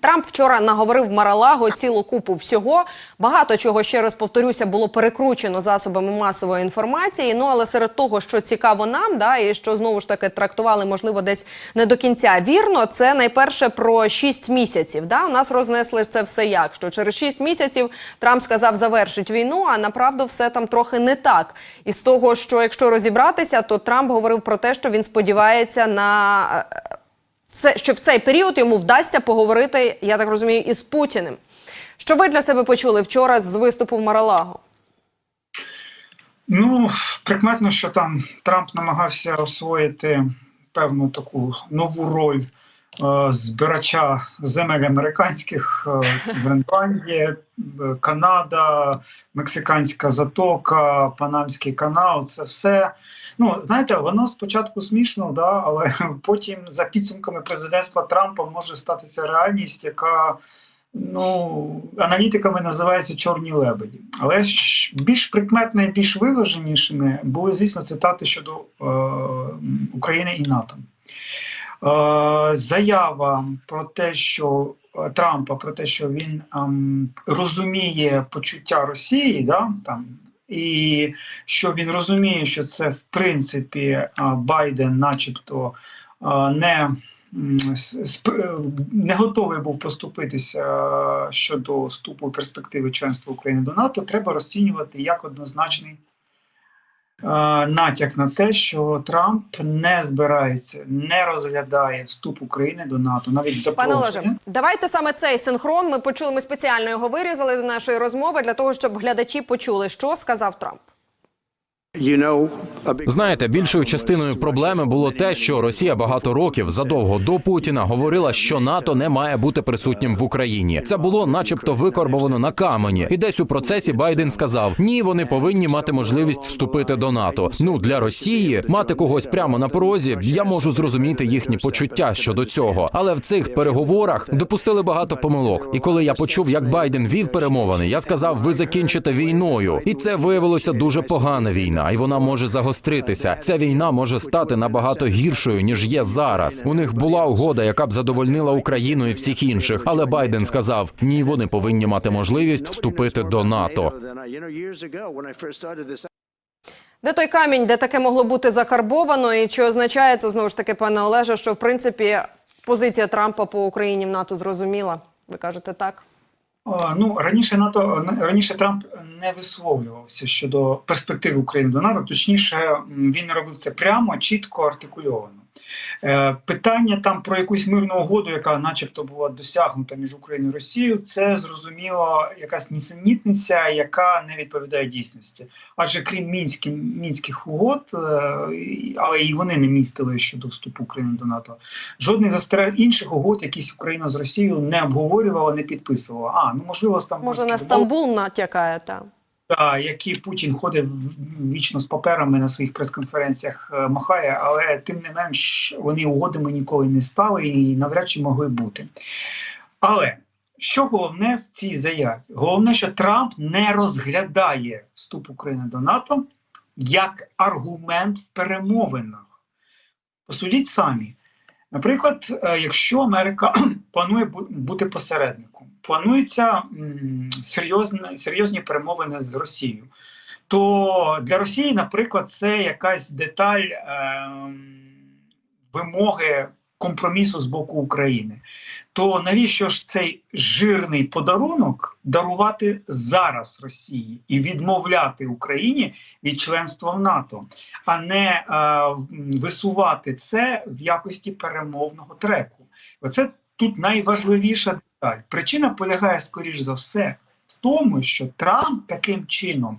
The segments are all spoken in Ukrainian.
Трамп вчора наговорив Маралаго цілу купу всього. Багато чого ще раз повторюся було перекручено засобами масової інформації. Ну але серед того, що цікаво нам, да і що знову ж таки трактували, можливо, десь не до кінця вірно. Це найперше про 6 місяців. Да, у нас рознесли це все як що через 6 місяців Трамп сказав завершить війну. А направду все там трохи не так. І з того, що якщо розібратися, то Трамп говорив про те, що він сподівається на е, це що в цей період йому вдасться поговорити, я так розумію, із Путіним. Що ви для себе почули вчора з виступу в Маралаго? Ну, прикметно, що там Трамп намагався освоїти певну таку нову роль е, збирача земель американських, е, це Гренландія, Канада, Мексиканська затока, Панамський канал. Це все. Ну, знаєте, воно спочатку смішно, да, але потім за підсумками президентства Трампа може статися реальність, яка ну, аналітиками називається чорні лебеді. Але більш прикметними, більш виваженішими були, звісно, цитати щодо е, України і НАТО. Е, заява про те, що Трампа про те, що він ем, розуміє почуття Росії, да, там, і що він розуміє, що це в принципі е, Байден, начебто, е, не е, не готовий був поступитися щодо вступу перспективи членства України до НАТО, треба розцінювати як однозначний натяк на те, що Трамп не збирається, не розглядає вступ України до НАТО, навіть Пане запрошення. Олеже, давайте саме цей синхрон. Ми почули, ми спеціально його вирізали до нашої розмови для того, щоб глядачі почули, що сказав Трамп. Знаєте, більшою частиною проблеми було те, що Росія багато років задовго до Путіна говорила, що НАТО не має бути присутнім в Україні. Це було, начебто, викорбовано на камені. І десь у процесі Байден сказав: ні, вони повинні мати можливість вступити до НАТО. Ну для Росії мати когось прямо на порозі. Я можу зрозуміти їхні почуття щодо цього, але в цих переговорах допустили багато помилок. І коли я почув, як Байден вів перемовини, я сказав: ви закінчите війною, і це виявилося дуже погана війна, і вона може загостритися. Ця війна може стати набагато гіршою ніж є зараз. У них була угода, яка б задовольнила Україну і всіх інших. Але Байден сказав: ні, вони повинні мати можливість вступити до НАТО. Де той камінь, де таке могло бути закарбовано, і чи означає це знову ж таки, пане Олеже, що в принципі позиція Трампа по Україні в НАТО зрозуміла? Ви кажете так? Ну раніше НАТО раніше Трамп не висловлювався щодо перспективи України до НАТО. Точніше, він робив це прямо, чітко артикульовано. Е, Питання там про якусь мирну угоду, яка, начебто, була досягнута між Україною і Росією, це зрозуміло якась нісенітниця, яка не відповідає дійсності. Адже крім мінських, мінських угод, е, але і вони не містили щодо вступу України до НАТО. Жодних застерег інших угод, якісь Україна з Росією не обговорювала, не підписувала. А ну можливо, Стамбульські Може, на Стамбул натякає там. Та, які Путін ходить вічно з паперами на своїх прес-конференціях е, махає, але тим не менш вони угодами ніколи не стали і навряд чи могли бути. Але що головне в цій заяві? Головне, що Трамп не розглядає вступ України до НАТО як аргумент в перемовинах. Посудіть самі. Наприклад, е, якщо Америка планує бути посередником, плануються серйозні, серйозні перемовини з Росією, то для Росії, наприклад, це якась деталь ем, вимоги компромісу з боку України. То навіщо ж цей жирний подарунок дарувати зараз Росії і відмовляти Україні від членства в НАТО, а не е, висувати це в якості перемовного треку? Оце тут найважливіша деталь. Причина полягає, скоріш за все, в тому, що Трамп таким чином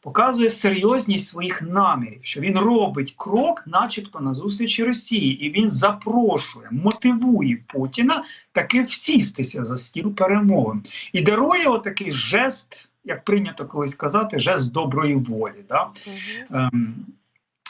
показує серйозність своїх намірів, що він робить крок, начебто, на зустрічі Росії, і він запрошує, мотивує Путіна таки всістися за стіл перемовин і дарує отакий жест, як прийнято колись казати, жест доброї волі. Да? Ем,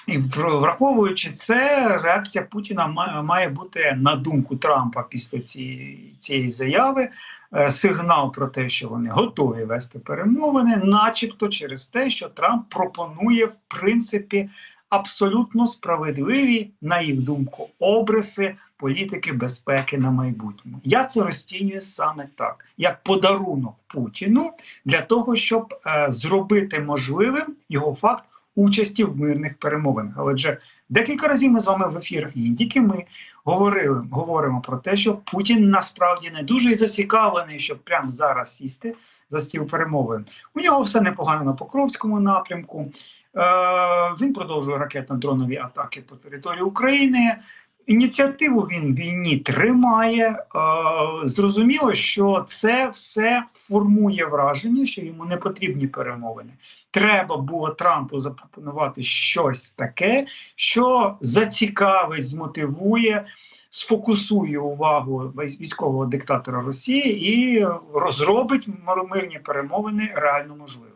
І враховуючи це, реакція Путіна ма- має бути на думку Трампа після цієї, цієї заяви. е, Сигнал про те, що вони готові вести перемовини, начебто через те, що Трамп пропонує в принципі абсолютно справедливі, на їх думку, обриси політики безпеки на майбутньому. Я це розцінюю саме так, як подарунок Путіну для того, щоб е, зробити можливим його факт участі в мирних перемовинах. Але вже декілька разів ми з вами в ефірах, і не тільки ми говорили, говоримо про те, що Путін насправді не дуже зацікавлений, щоб прямо зараз сісти за стіл перемовин. У нього все непогано на Покровському напрямку. Е, він продовжує ракетно-дронові атаки по території України. Ініціативу він війні тримає. Е, зрозуміло, що це все формує враження, що йому не потрібні перемовини. Треба було Трампу запропонувати щось таке, що зацікавить, змотивує, сфокусує увагу військового диктатора Росії і розробить мирні перемовини реально можливими.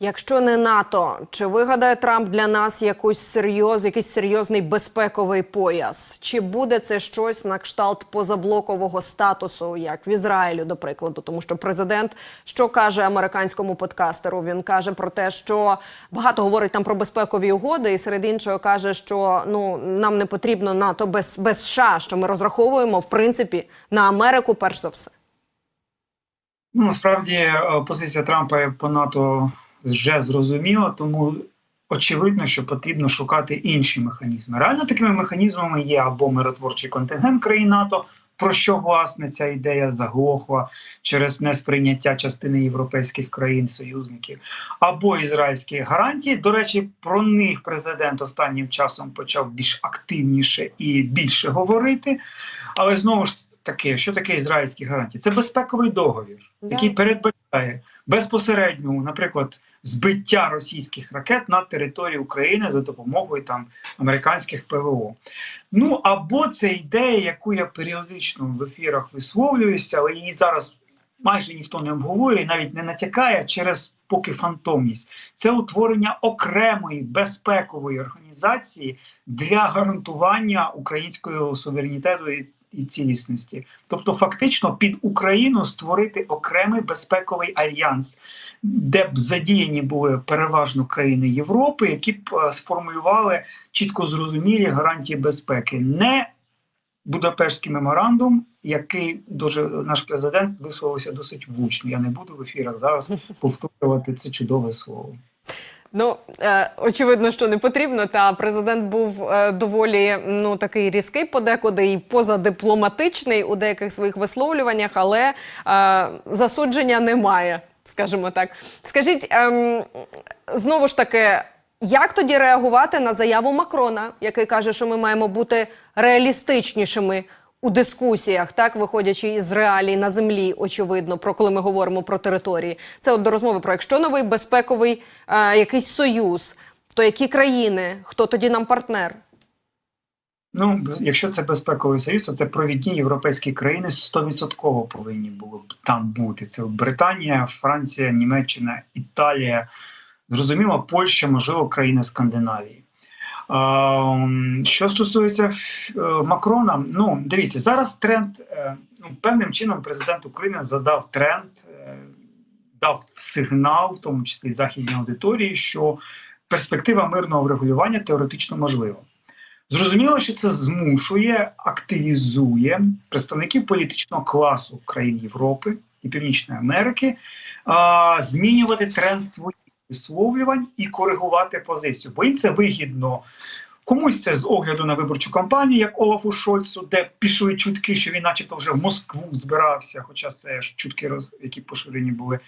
Якщо не НАТО, чи вигадає Трамп для нас якусь серйоз, якийсь серйозний безпековий пояс? Чи буде це щось на кшталт позаблокового статусу, як в Ізраїлю, до прикладу? Тому що президент що каже американському подкастеру? Він каже про те, що багато говорить там про безпекові угоди, і серед іншого каже, що ну нам не потрібно НАТО без, без США, що ми розраховуємо в принципі на Америку, перш за все. Ну, насправді е, позиція Трампа по НАТО вже зрозуміла, тому очевидно, що потрібно шукати інші механізми. Реально такими механізмами є або миротворчий контингент країн НАТО, про що власне ця ідея заглохла через несприйняття частини європейських країн союзників, або ізраїльські гарантії. До речі, про них президент останнім часом почав більш активніше і більше говорити. Але знову ж таки, що таке ізраїльські гарантії? Це безпековий договір, який передбачає безпосередньо, наприклад, збиття російських ракет на території України за допомогою там американських ПВО. Ну або це ідея, яку я періодично в ефірах висловлююся, але її зараз майже ніхто не обговорює, навіть не натякає через поки фантомність. Це утворення окремої безпекової організації для гарантування українського суверенітету і, і цілісності. Тобто, фактично, під Україну створити окремий безпековий альянс, де б задіяні були переважно країни Європи, які б е, сформулювали чітко зрозумілі гарантії безпеки. Не Будапештський меморандум, який дуже наш президент висловився досить влучно. Я не буду в ефірах зараз повторювати це чудове слово. Ну е, очевидно, що не потрібно. Та президент був е, доволі ну такий різкий подекуди і позадипломатичний у деяких своїх висловлюваннях, але е, засудження немає, скажімо так. Скажіть ем, знову ж таки. Як тоді реагувати на заяву Макрона, який каже, що ми маємо бути реалістичнішими у дискусіях, так виходячи із реалій на землі, очевидно, про коли ми говоримо про території? Це от до розмови про якщо новий безпековий е, якийсь союз, то які країни, хто тоді нам партнер? Ну, якщо це безпековий союз, то це провідні європейські країни 100% повинні були б там бути. Це Британія, Франція, Німеччина, Італія, зрозуміло, Польща, можливо, країни Скандинавії. Що стосується е, Макрона, ну дивіться, зараз тренд е, ну, певним чином президент України задав тренд, е, дав сигнал, в тому числі західній аудиторії, що перспектива мирного врегулювання теоретично можлива. Зрозуміло, що це змушує, активізує представників політичного класу країн Європи і Північної Америки а, змінювати тренд своїх висловлювань і коригувати позицію, бо їм це вигідно. Комусь це з огляду на виборчу кампанію, як Олафу Шольцу, де пішли чутки, що він, начебто, вже в Москву збирався, хоча це ж чутки, які поширені були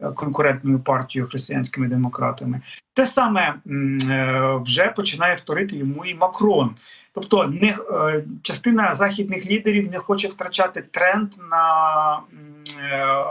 е, конкурентною партією християнськими демократами. Те саме е, вже починає вторити йому і Макрон. Тобто, не е, частина західних лідерів не хоче втрачати тренд на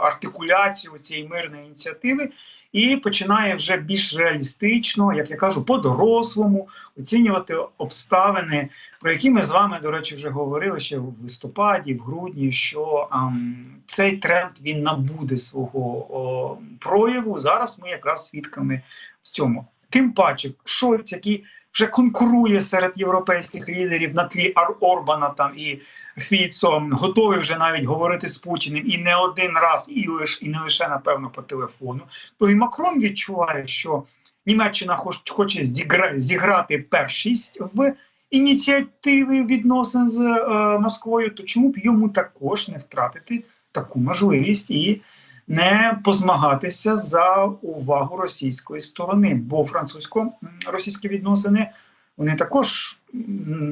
артикуляцію цієї мирної ініціативи. І починає вже більш реалістично, як я кажу, по-дорослому оцінювати обставини, про які ми з вами, до речі, вже говорили ще в листопаді, в грудні, що ем, цей тренд він набуде свого о, прояву. Зараз ми якраз свідками в цьому. Тим паче, Шольц, який вже конкурує серед європейських лідерів на тлі Ар Орбана там і Фіцо, готовий вже навіть говорити з Путіним і не один раз, і лиш і не лише напевно по телефону. То і Макрон відчуває, що Німеччина хоч- хоче зігра- зіграти першість в ініціативи відносин з е, Москвою, то чому б йому також не втратити таку можливість і не позмагатися за увагу російської сторони? Бо французько-російські відносини вони також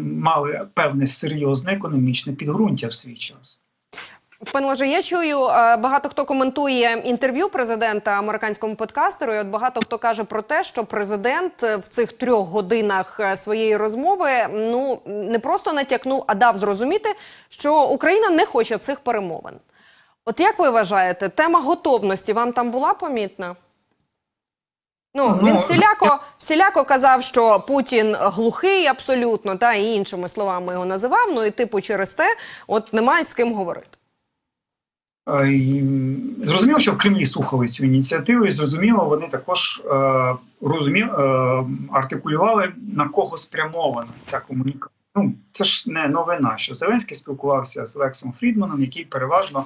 мали певне серйозне економічне підґрунтя в свій час. Пане Ложе, я чую, е, багато хто коментує інтерв'ю президента американському подкастеру. І от багато хто каже про те, що президент е, в цих трьох годинах е, своєї розмови ну не просто натякнув, а дав зрозуміти, що Україна не хоче цих перемовин. От як ви вважаєте, тема готовності вам там була помітна? Ну, Ну, він всіляко, всіляко казав, що Путін глухий абсолютно, та і іншими словами його називав. Ну і типу через те, от немає з ким говорити. Е, Зрозуміло, що в Кремлі слухали цю ініціативу, і зрозуміло, вони також е, розумів, е, артикулювали на кого спрямована ця комунікація. Ну це ж не новина, що Зеленський спілкувався з Лексом Фрідманом, який переважно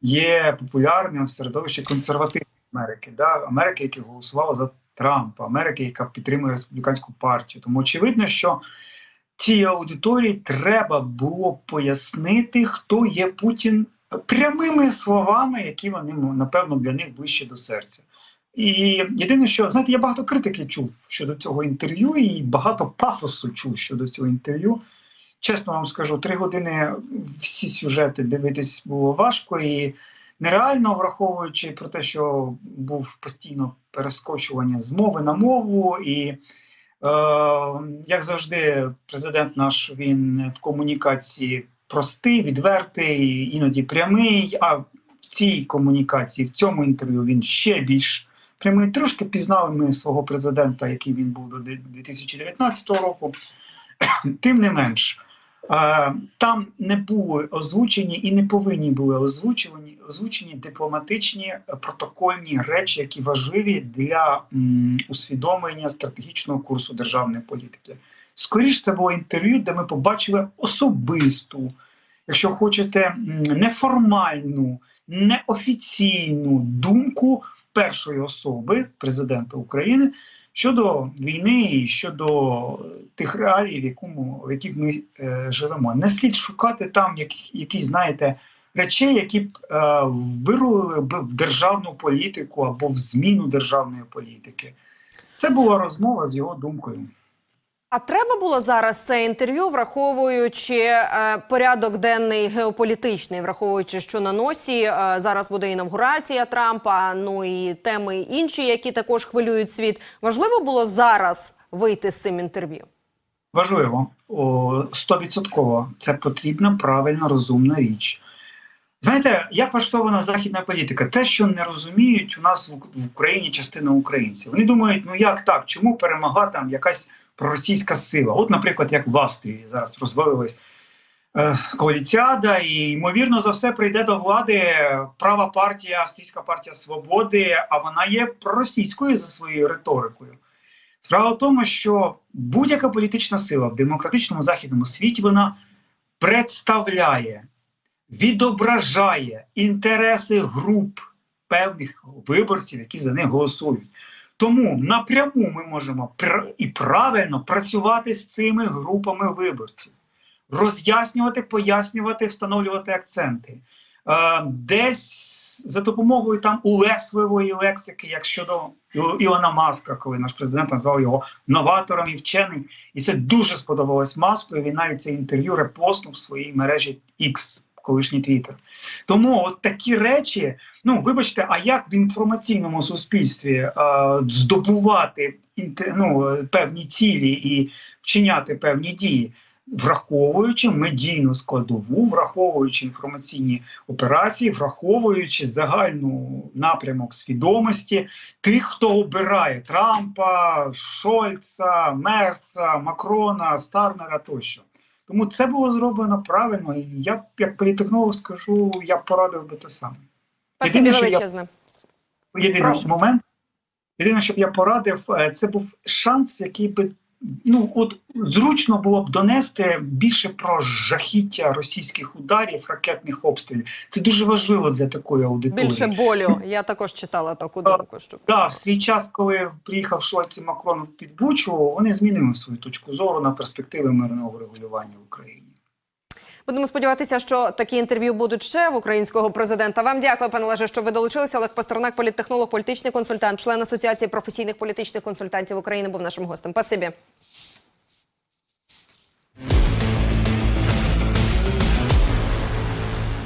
є популярним в середовищі консервативної Америки, да? Америки, яка голосувала за Трампа, Америки, яка підтримує республіканську партію. Тому очевидно, що цій аудиторії треба було пояснити, хто є Путін прямими словами, які вони напевно для них ближче до серця. І єдине, що знаєте, я багато критики чув щодо цього інтерв'ю, і багато пафосу чув щодо цього інтерв'ю. Чесно вам скажу, три години всі сюжети дивитись було важко і нереально, враховуючи про те, що був постійно перескочування з мови на мову, і е, як завжди, президент наш він в комунікації простий, відвертий, іноді прямий. А в цій комунікації, в цьому інтерв'ю він ще більш прямий. Трошки пізнали ми свого президента, який він був до 2019 року. Тим не менш, там не були озвучені і не повинні були озвучені, озвучені дипломатичні е, протокольні речі, які важливі для усвідомлення стратегічного курсу державної політики. Скоріше, це було інтерв'ю, де ми побачили особисту, якщо хочете, неформальну, неофіційну думку першої особи президента України щодо війни і щодо тих реалій, в, якому, в яких ми е, живемо. Не слід шукати там якісь, знаєте, речей, які б е, вирулили б в державну політику або в зміну державної політики. Це була розмова з його думкою. А треба було зараз це інтерв'ю, враховуючи е, порядок денний геополітичний, враховуючи, що на носі е, зараз буде інавгурація Трампа, ну і теми інші, які також хвилюють світ. Важливо було зараз вийти з цим інтерв'ю. Важливо, стовідсотково. Це потрібна, правильна, розумна річ. Знаєте, як влаштована західна політика? Те, що не розуміють у нас в Україні частина українців. Вони думають, ну як так, чому перемогла там якась проросійська сила? От, наприклад, як в Австрії зараз розвалилась е, коаліціада, і ймовірно за все прийде до влади права партія, Австрійська партія свободи, а вона є проросійською за своєю риторикою. Справа в тому, що будь-яка політична сила в демократичному західному світі вона представляє, відображає інтереси груп певних виборців, які за них голосують. Тому напряму ми можемо пр- і правильно працювати з цими групами виборців, роз'яснювати, пояснювати, встановлювати акценти. Е, десь за допомогою там улесливої лексики, як щодо Ілона Маска, коли наш президент назвав його новатором і вченим. І це дуже сподобалось Маску. І він навіть це інтерв'ю репостнув в своїй мережі X, колишній Твіттер. Тому от такі речі, ну вибачте, а як в інформаційному суспільстві е, здобувати ну, певні цілі і вчиняти певні дії? Враховуючи медійну складову, враховуючи інформаційні операції, враховуючи загальну напрямок свідомості тих, хто обирає Трампа, Шольца, Мерца, Макрона, Старнера тощо. Тому це було зроблено правильно, і я, як політехнолог, скажу, я порадив би те саме. Єдине, величезне. я- Єдиний Прошу. момент, єдине, що б я порадив, е, це був шанс, який би ну от зручно було б донести більше про жахіття російських ударів, ракетних обстрілів. Це дуже важливо для такої аудиторії. Більше болю. Я також читала таку думку. Що Да, в свій час, коли приїхав Шольц і Макрон під Бучу, вони змінили свою точку зору на перспективи мирного врегулювання в Україні. Будемо сподіватися, що такі інтерв'ю будуть ще в українського президента. Вам дякую, пане Леже, що ви долучилися. Олег Пастернак, політтехнолог, політичний консультант, член асоціації професійних політичних консультантів України, був нашим гостем. Спасибі.